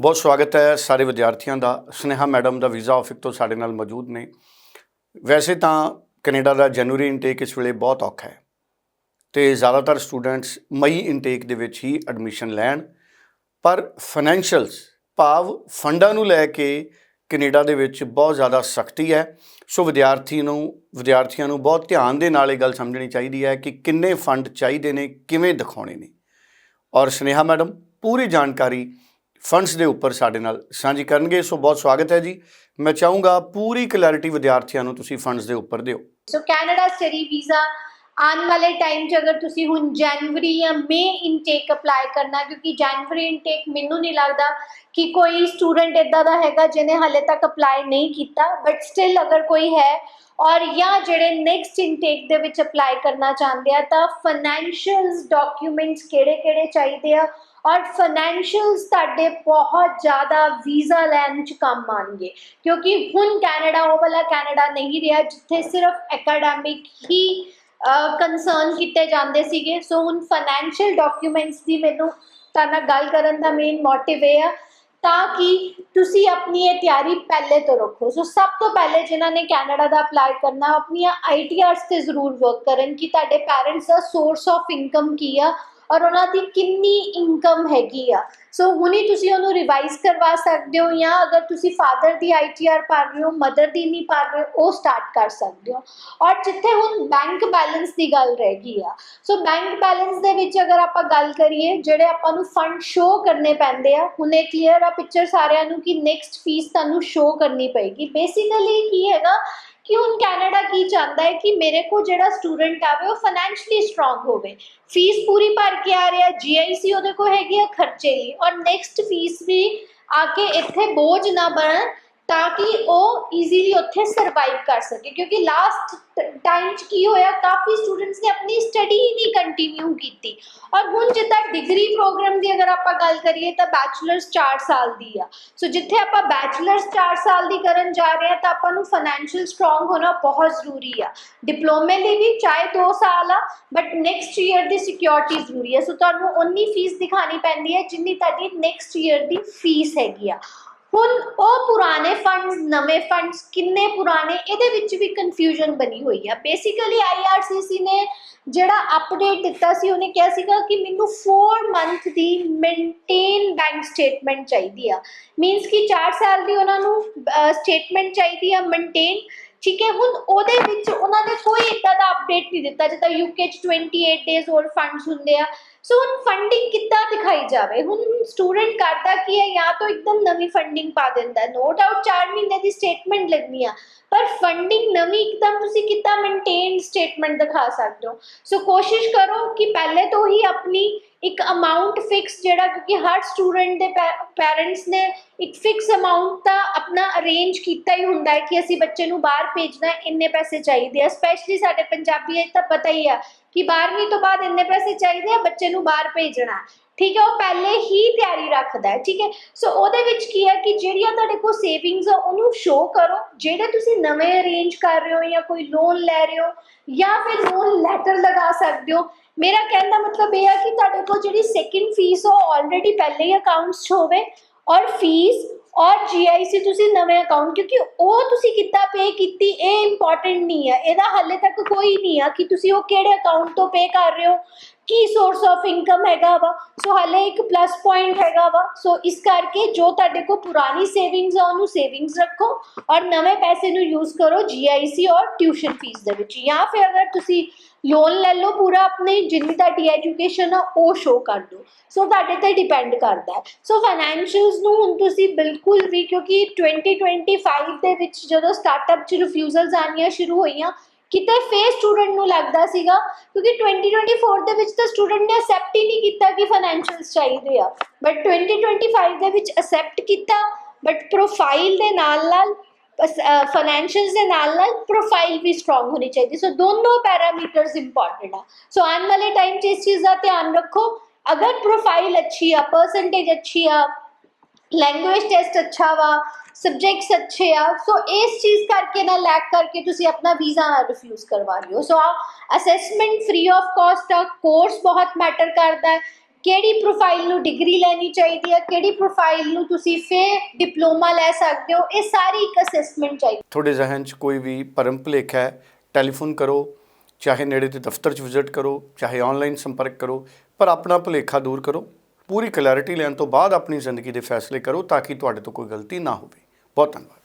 ਬਹੁਤ ਸਵਾਗਤ ਹੈ ਸਾਰੇ ਵਿਦਿਆਰਥੀਆਂ ਦਾ। ਸਨੇਹਾ ਮੈਡਮ ਦਾ ਵੀਜ਼ਾ ਆਫਿਸ ਤੋਂ ਸਾਡੇ ਨਾਲ ਮੌਜੂਦ ਨੇ। ਵੈਸੇ ਤਾਂ ਕੈਨੇਡਾ ਦਾ ਜਨਵਰੀ ਇਨਟੇਕ ਇਸ ਵੇਲੇ ਬਹੁਤ ਔਖਾ ਹੈ ਤੇ ਜ਼ਿਆਦਾਤਰ ਸਟੂਡੈਂਟਸ ਮਈ ਇਨਟੇਕ ਦੇ ਵਿੱਚ ਹੀ ਐਡਮਿਸ਼ਨ ਲੈਣ। ਪਰ ਫਾਈਨੈਂਸ਼ੀਅਲਸ ਭਾਵ ਫੰਡਾਂ ਨੂੰ ਲੈ ਕੇ ਕੈਨੇਡਾ ਦੇ ਵਿੱਚ ਬਹੁਤ ਜ਼ਿਆਦਾ ਸਖਤੀ ਹੈ। ਸੋ ਵਿਦਿਆਰਥੀ ਨੂੰ, ਵਿਦਿਆਰਥੀਆਂ ਨੂੰ ਬਹੁਤ ਧਿਆਨ ਦੇ ਨਾਲ ਇਹ ਗੱਲ ਸਮਝਣੀ ਚਾਹੀਦੀ ਹੈ ਕਿ ਕਿੰਨੇ ਫੰਡ ਚਾਹੀਦੇ ਨੇ, ਕਿਵੇਂ ਦਿਖਾਉਣੇ ਨੇ। ਔਰ ਸਨੇਹਾ ਮੈਡਮ, ਪੂਰੀ ਜਾਣਕਾਰੀ ਫੰਡਸ ਦੇ ਉੱਪਰ ਸਾਡੇ ਨਾਲ ਸਾਂਝੀ ਕਰਨਗੇ। ਸੋ ਬਹੁਤ ਸਵਾਗਤ ਹੈ ਜੀ। ਮੈਂ ਚਾਹੂੰਗਾ ਪੂਰੀ ਕਲੈਰਿਟੀ ਵਿਦਿਆਰਥੀਆਂ ਨੂੰ ਤੁਸੀਂ ਫੰਡਸ ਦੇ ਉੱਪਰ ਦਿਓ। ਸੋ ਕੈਨੇਡਾ ਸਟੱਡੀ ਵੀਜ਼ਾ ਆਉਣ ਵਾਲੇ ਟਾਈਮ 'ਚ ਅਗਰ ਤੁਸੀਂ ਹੁਣ ਜਨਵਰੀ ਜਾਂ ਮੇ ਇਨਟੇਕ ਅਪਲਾਈ ਕਰਨਾ, ਕਿਉਂਕਿ ਜਨਵਰੀ ਇਨਟੇਕ ਮੈਨੂੰ ਨਹੀਂ ਲੱਗਦਾ ਕਿ ਕੋਈ ਸਟੂਡੈਂਟ ਇਦਾਂ ਦਾ ਹੈਗਾ ਜਿਹਨੇ ਹਾਲੇ ਤੱਕ ਅਪਲਾਈ ਨਹੀਂ ਕੀਤਾ ਬਟ ਸਟਿਲ ਅਗਰ ਕੋਈ ਹੈ ਔਰ ਜਾਂ ਜਿਹੜੇ ਨੈਕਸਟ ਇਨਟੇਕ ਦੇ ਵਿੱਚ ਅਪਲਾਈ ਕਰਨਾ ਚਾਹੁੰਦੇ ਆ, ਤਾਂ ਫਾਈਨੈਂਸ਼ੀਅਲਸ ਡਾਕੂਮੈਂਟਸ ਕਿਹੜੇ-ਕਿਹੜੇ ਚਾਹੀਦੇ ਆ ਔਰ ਫਾਈਨੈਂਸ਼ੀਅਲਸ ਤੁਹਾਡੇ ਬਹੁਤ ਜ਼ਿਆਦਾ ਵੀਜ਼ਾ ਲੈਣ 'ਚ ਕੰਮ ਆਣਗੇ ਕਿਉਂਕਿ ਹੁਣ ਕੈਨੇਡਾ ਉਹ ਵਾਲਾ ਕੈਨੇਡਾ ਨਹੀਂ ਰਿਹਾ, ਜਿੱਥੇ ਸਿਰਫ ਐਕੈਡੈਮਿਕ ਹੀ ਕੰਸਰਨ ਕੀਤੇ ਜਾਂਦੇ ਸੀਗੇ। ਸੋ ਹੁਣ ਫਾਈਨੈਂਸ਼ੀਅਲ ਡਾਕੂਮੈਂਟਸ ਦੀ ਮੈਨੂੰ ਤਾਂ ਗੱਲ ਕਰਨ ਦਾ ਮੇਨ ਮੋਟਿਵ ਇਹ ਆ। ਤਾਂ ਕਿ ਤੁਸੀਂ ਆਪਣੀ ਇਹ ਤਿਆਰੀ ਪਹਿਲੇ ਤੋਂ ਰੱਖੋ। ਸੋ ਸਭ ਤੋਂ ਪਹਿਲੇ ਜਿਨ੍ਹਾਂ ਨੇ ਕੈਨੇਡਾ ਦਾ ਅਪਲਾਈ ਕਰਨਾ, ਆਪਣੀਆਂ ਆਈਟੀਆਰਸ ਤੇ ਜ਼ਰੂਰ ਵਰਕ ਕਰਨ ਕਿ ਤੁਹਾਡੇ ਪੈਰੈਂਟਸ ਦਾ ਸੋਰਸ ਆਫ ਇਨਕਮ ਕੀ ਆ। ਔਰ ਉਹਨਾਂ ਦੀ ਕਿੰਨੀ ਇਨਕਮ ਹੈਗੀ ਆ। ਸੋ ਹੁਣੀ ਤੁਸੀਂ ਉਹਨੂੰ ਰਿਵਾਈਜ਼ ਕਰਵਾ ਸਕਦੇ ਹੋ ਜਾਂ ਅਗਰ ਤੁਸੀਂ ਫਾਦਰ ਦੀ ਆਈਟੀਆਰ ਭਰ ਰਹੇ ਹੋ ਮਦਰ ਦੀ ਨਹੀਂ ਭਰ ਰਹੇ, ਉਹ ਸਟਾਰਟ ਕਰ ਸਕਦੇ ਹੋ। ਔਰ ਜਿੱਥੇ ਹੁਣ ਬੈਂਕ ਬੈਲੈਂਸ ਦੀ ਗੱਲ ਰਹਿ ਗਈ ਆ ਸੋ ਬੈਂਕ ਬੈਲੈਂਸ ਦੇ ਵਿੱਚ ਅਗਰ ਆਪਾਂ ਗੱਲ ਕਰੀਏ, ਜਿਹੜੇ ਆਪਾਂ ਨੂੰ ਫੰਡ ਸ਼ੋ ਕਰਨੇ ਪੈਂਦੇ ਆ, ਹੁਣ ਇਹ ਕਲੀਅਰ ਆ ਪਿਕਚਰ ਸਾਰਿਆਂ ਨੂੰ ਕਿ ਨੈਕਸਟ ਫੀਸ ਤੁਹਾਨੂੰ ਸ਼ੋ ਕਰਨੀ ਪਏਗੀ। ਬੇਸਿਕਲੀ ਕੀ ਹੈਗਾ ਕਿ ਹੁਣ ਕੈਨੇਡਾ ਕੀ ਚਾਹੁੰਦਾ ਹੈ ਕਿ ਮੇਰੇ ਕੋਲ ਜਿਹੜਾ ਸਟੂਡੈਂਟ ਆਵੇ, ਉਹ ਫਾਈਨੈਂਸ਼ਲੀ ਸਟਰੋਂਗ ਹੋਵੇ। ਫੀਸ ਪੂਰੀ ਭਰ ਕੇ ਆ ਰਿਹਾ ਜੀਆਈਸੀ ਉਹਦੇ ਕੋਲ ਹੈਗੀ ਆ ਖਰਚੇ ਲਈ। ਔਰ ਨੈਕਸਟ ਫੀਸ ਵੀ ਆ ਕੇ ਇੱਥੇ ਬੋਝ ਨਾ ਬਣਨ। ਤਾਂ ਕਿ ਉਹ ਈਜ਼ੀਲੀ ਉੱਥੇ ਸਰਵਾਈਵ ਕਰ ਸਕੇ, ਕਿਉਂਕਿ ਲਾਸਟ ਟਾਈਮ 'ਚ ਕੀ ਹੋਇਆ, ਕਾਫੀ ਸਟੂਡੈਂਟਸ ਨੇ ਆਪਣੀ ਸਟੱਡੀ ਹੀ ਨਹੀਂ ਕੰਟੀਨਿਊ ਕੀਤੀ। ਔਰ ਹੁਣ ਜਿੱਦਾਂ ਡਿਗਰੀ ਪ੍ਰੋਗਰਾਮ ਦੀ ਅਗਰ ਆਪਾਂ ਗੱਲ ਕਰੀਏ, ਤਾਂ ਬੈਚਲਰਸ 4 ਸਾਲ ਦੀ ਆ। ਸੋ ਜਿੱਥੇ ਆਪਾਂ ਬੈਚਲਰਸ 4 ਸਾਲ ਦੀ ਕਰਨ ਜਾ ਰਹੇ ਆ ਤਾਂ ਆਪਾਂ ਨੂੰ ਫਾਈਨੈਂਸ਼ੀਅਲ ਸਟਰੋਂਗ ਹੋਣਾ ਬਹੁਤ ਜ਼ਰੂਰੀ ਆ। ਡਿਪਲੋਮੇ ਲਈ ਵੀ ਚਾਹੇ 2 ਸਾਲ ਆ ਬਟ ਨੈਕਸਟ ਈਅਰ ਦੀ ਸਿਕਿਉਰਿਟੀ ਜ਼ਰੂਰੀ ਆ। ਸੋ ਤੁਹਾਨੂੰ ਉਨੀ ਫੀਸ ਦਿਖਾਣੀ ਪੈਂਦੀ ਹੈ ਜਿੰਨੀ ਤੁਹਾਡੀ ਨੈਕਸਟ ਈਅਰ ਦੀ ਫੀਸ ਹੈਗੀ ਆ। ਹੁਣ ਉਹ ਪੁਰਾਣੇ ਫੰਡਸ ਨਵੇਂ ਫੰਡਸ ਕਿੰਨੇ ਪੁਰਾਣੇ, ਇਹਦੇ ਵਿੱਚ ਵੀ ਕਨਫਿਊਜ਼ਨ ਬਣੀ ਹੋਈ ਆ। ਬੇਸਿਕਲੀ ਆਈਆਰਸੀਸੀ ਨੇ ਜਿਹੜਾ ਅਪਡੇਟ ਦਿੱਤਾ ਸੀ, ਉਹਨੇ ਕਿਹਾ ਸੀਗਾ ਕਿ ਮੈਨੂੰ 4 ਮੰਥ ਦੀ ਮੇਨਟੇਨ ਬੈਂਕ ਸਟੇਟਮੈਂਟ ਚਾਹੀਦੀ ਆ। ਮੀਨਸ ਕਿ 4 ਸਾਲ ਦੀ ਉਹਨਾਂ ਨੂੰ ਸਟੇਟਮੈਂਟ ਚਾਹੀਦੀ ਆ ਮੇਨਟੇਨ ਠੀਕ ਹੈ, ਹੁਣ ਉਹਦੇ ਵਿੱਚ ਉਹਨਾਂ ਨੇ ਕੋਈ ਇਦਾਂ ਦਾ ਅਪਡੇਟ ਨਹੀਂ ਦਿੱਤਾ, ਜਿੱਦਾਂ ਯੂਕੇ ਚ 28 ਡੇਜ਼ ਹੋਰ ਫੰਡਸ ਹੁੰਦੇ ਆ। ਸੋ ਹੁਣ ਫੰਡਿੰਗ ਕਿੱਦਾਂ ਦਿਖਾਈ ਜਾਵੇ? ਹੁਣ ਸਟੂਡੈਂਟ ਕਰਦਾ ਕੀ ਹੈ, ਜਾਂ ਤਾਂ ਇੱਕਦਮ ਨਵੀਂ ਫੰਡਿੰਗ ਪਾ ਦਿੰਦਾ ਨੋ ਡਾਊਟ 4 ਮਹੀਨੇ ਦੀ ਸਟੇਟਮੈਂਟ ਲੱਗਣੀ ਆ, ਪਰ ਫੰਡਿੰਗ ਨਵੀਂ ਇੱਕਦਮ ਤੁਸੀਂ ਕਿੱਦਾਂ ਮੇਨਟੇਨਡ ਸਟੇਟਮੈਂਟ ਦਿਖਾ ਸਕਦੇ ਹੋ? ਸੋ ਕੋਸ਼ਿਸ਼ ਕਰੋ ਕਿ ਪਹਿਲੇ ਤੋਂ ਹੀ ਆਪਣੀ ਇੱਕ ਅਮਾਉਂਟ ਫਿਕਸ ਜਿਹੜਾ ਕਿਉਂਕਿ ਹਰ ਸਟੂਡੈਂਟ ਦੇ ਪੈਰੈਂਟਸ ਨੇ ਇੱਕ ਫਿਕਸ ਅਮਾਉਂਟ ਦਾ ਆਪਣਾ ਅਰੇਂਜ ਕੀਤਾ ਹੀ ਹੁੰਦਾ ਹੈ ਕਿ ਅਸੀਂ ਬੱਚੇ ਨੂੰ ਬਾਹਰ ਭੇਜਣਾ ਇੰਨੇ ਪੈਸੇ ਚਾਹੀਦੇ ਆ। ਸਪੈਸ਼ਲੀ ਸਾਡੇ ਪੰਜਾਬੀ ਤਾਂ ਪਤਾ ਹੀ ਆ ਕਿ 12ਵੀਂ ਤੋਂ ਬਾਅਦ ਇੰਨੇ ਪੈਸੇ ਚਾਹੀਦੇ ਆ, ਬੱਚੇ ਨੂੰ ਬਾਹਰ ਭੇਜਣਾ ਠੀਕ ਹੈ, ਉਹ ਪਹਿਲੇ ਹੀ ਤਿਆਰੀ ਰੱਖਦਾ ਹੈ, ਠੀਕ ਹੈ। ਸੋ ਉਹਦੇ ਵਿੱਚ ਕੀ ਹੈ ਕਿ ਜਿਹੜੀਆਂ ਤੁਹਾਡੇ ਕੋਲ ਸੇਵਿੰਗਸ ਆ, ਉਹਨੂੰ ਸ਼ੋ ਕਰੋ। ਜਿਹੜੇ ਤੁਸੀਂ ਨਵੇਂ ਅਰੇਂਜ ਕਰ ਰਹੇ ਹੋ ਜਾਂ ਕੋਈ ਲੋਨ ਲੈ ਰਹੇ ਹੋ ਜਾਂ ਫਿਰ ਲੋਨ ਲੈਟਰ ਲਗਾ ਸਕਦੇ ਹੋ ਮੇਰਾ ਕਹਿਣ ਦਾ ਮਤਲਬ ਇਹ ਹੈ ਕਿ ਤੁਹਾਡੇ ਕੋਲ ਜਿਹੜੀ ਸੈਕਿੰਡ ਫੀਸ ਉਹ ਆਲਰੇਡੀ ਪਹਿਲੇ ਹੀ ਅਕਾਊਂਟਸ 'ਚ ਹੋਵੇ ਔਰ ਫੀਸ ਔਰ ਜੀਆਈਸੀ ਤੁਸੀਂ ਨਵੇਂ ਅਕਾਊਂਟ ਕਿਉਂਕਿ ਉਹ ਤੁਸੀਂ ਕਿੱਦਾਂ ਪੇ ਕੀਤੀ ਇਹ ਇੰਪੋਰਟੈਂਟ ਨਹੀਂ ਹੈ। ਇਹਦਾ ਹਾਲੇ ਤੱਕ ਕੋਈ ਨਹੀਂ ਆ ਕਿ ਤੁਸੀਂ ਉਹ ਕਿਹੜੇ ਅਕਾਊਂਟ ਤੋਂ ਪੇ ਕਰ ਰਹੇ ਹੋ, ਕੀ ਸੋਰਸ ਆਫ ਇਨਕਮ ਹੈਗਾ ਵਾ। ਸੋ ਹਾਲੇ ਇੱਕ ਪਲੱਸ ਪੁਆਇੰਟ ਹੈਗਾ ਵਾ। ਸੋ ਇਸ ਕਰਕੇ ਜੋ ਤੁਹਾਡੇ ਕੋਲ ਪੁਰਾਣੀ ਸੇਵਿੰਗਸ ਆ, ਉਹਨੂੰ ਸੇਵਿੰਗਸ ਰੱਖੋ ਔਰ ਨਵੇਂ ਪੈਸੇ ਨੂੰ ਯੂਜ਼ ਕਰੋ ਜੀਆਈਸੀ ਔਰ ਟਿਊਸ਼ਨ ਫੀਸ ਦੇ ਵਿੱਚ। ਜਾਂ ਫਿਰ ਅਗਰ ਤੁਸੀਂ ਲੋਨ ਲੈ ਲਓ, ਪੂਰਾ ਆਪਣੇ ਜਿੰਨੀ ਤੁਹਾਡੀ ਐਜੂਕੇਸ਼ਨ ਆ, ਉਹ ਸ਼ੋ ਕਰ ਦਿਓ। ਸੋ ਤੁਹਾਡੇ ਤੇ ਡਿਪੈਂਡ ਕਰਦਾ ਹੈ। ਸੋ ਫਾਈਨੈਂਸ਼ੀਅਲਸ ਨੂੰ ਹੁਣ ਤੁਸੀਂ ਬਿਲਕੁਲ ਵੀ, ਕਿਉਂਕਿ 2025 ਦੇ ਵਿੱਚ ਜਦੋਂ ਸਟਾਰਟਅਪ ਚ ਰਿਫਿਊਜ਼ਲਸ ਆਣੀਆਂ ਸ਼ੁਰੂ ਹੋਈਆਂ, ਕਿਤੇ ਫੇਰ ਸਟੂਡੈਂਟ ਨੂੰ ਲੱਗਦਾ ਸੀਗਾ, ਕਿਉਂਕਿ 2024 ਦੇ ਵਿੱਚ ਤਾਂ ਸਟੂਡੈਂਟ ਨੇ ਅਸੈਪਟ ਹੀ ਨਹੀਂ ਕੀਤਾ ਕਿ ਫਾਈਨੈਂਸ਼ੀਅਲਸ ਚਾਹੀਦੇ ਆ। ਬਟ 2025 ਦੇ ਵਿੱਚ ਅਸੈਪਟ ਕੀਤਾ ਬਟ ਪ੍ਰੋਫਾਈਲ ਦੇ ਨਾਲ ਨਾਲ ਫਾਈਨੈਂਸ਼ੀਅਲਸ ਦੇ ਨਾਲ ਨਾਲ ਪ੍ਰੋਫਾਈਲ ਵੀ ਸਟਰੋਂਗ ਹੋਣੀ ਚਾਹੀਦੀ ਸੋ ਦੋਨੋਂ ਪੈਰਾਮੀਟਰਸ ਇੰਪੋਰਟੈਂਟ ਆ ਸੋ ਆਉਣ ਵਾਲੇ ਟਾਈਮ 'ਚ ਇਸ ਚੀਜ਼ ਦਾ ਧਿਆਨ ਰੱਖੋ ਅਗਰ ਪ੍ਰੋਫਾਈਲ ਅੱਛੀ ਆ ਪਰਸੈਂਟੇਜ ਅੱਛੀ ਆ ਲੈਂਗੁਏਜ ਟੈਸਟ ਅੱਛਾ ਵਾ ਸਬਜੈਕਟਸ ਅੱਛੇ ਆ ਸੋ ਇਸ ਚੀਜ਼ ਕਰਕੇ ਨਾ ਲੈਕ ਕਰਕੇ ਤੁਸੀਂ ਆਪਣਾ ਵੀਜ਼ਾ ਨਾ ਰਿਫਿਊਜ਼ ਕਰਵਾ ਲਿਓ ਸੋ ਆ ਅਸੈਸਮੈਂਟ ਫ੍ਰੀ ਆਫ ਕਾਸਟ ਆ ਕੋਰਸ ਬਹੁਤ ਮੈਟਰ ਕਰਦਾ ਹੈ ਕਿਹੜੀ ਪ੍ਰੋਫਾਈਲ ਨੂੰ ਡਿਗਰੀ ਲੈਣੀ ਚਾਹੀਦੀ ਹੈ, ਕਿਹੜੀ ਪ੍ਰੋਫਾਈਲ ਨੂੰ ਤੁਸੀਂ ਫੇਰ ਡਿਪਲੋਮਾ ਲੈ ਸਕਦੇ ਹੋ, ਇਹ ਸਾਰੀ ਇੱਕ ਅਸੈਸਮੈਂਟ ਚਾਹੀਦੀ ਤੁਹਾਡੇ ਜ਼ਿਹਨ 'ਚ ਕੋਈ ਵੀ ਭਰਮ ਭੁਲੇਖਾ ਹੈ ਟੈਲੀਫੋਨ ਕਰੋ, ਚਾਹੇ ਨੇੜੇ ਦੇ ਦਫ਼ਤਰ 'ਚ ਵਿਜ਼ਿਟ ਕਰੋ, ਚਾਹੇ ਆਨਲਾਈਨ ਸੰਪਰਕ ਕਰੋ, ਪਰ ਆਪਣਾ ਭੁਲੇਖਾ ਦੂਰ ਕਰੋ, ਪੂਰੀ ਕਲੈਰਿਟੀ ਲੈਣ ਤੋਂ ਬਾਅਦ ਆਪਣੀ ਜ਼ਿੰਦਗੀ ਦੇ ਫੈਸਲੇ ਕਰੋ ਤਾਂ ਕਿ ਤੁਹਾਡੇ ਤੋਂ ਕੋਈ ਗਲਤੀ ਨਾ ਹੋਵੇ। ਬਹੁਤ ਧੰਨਵਾਦ।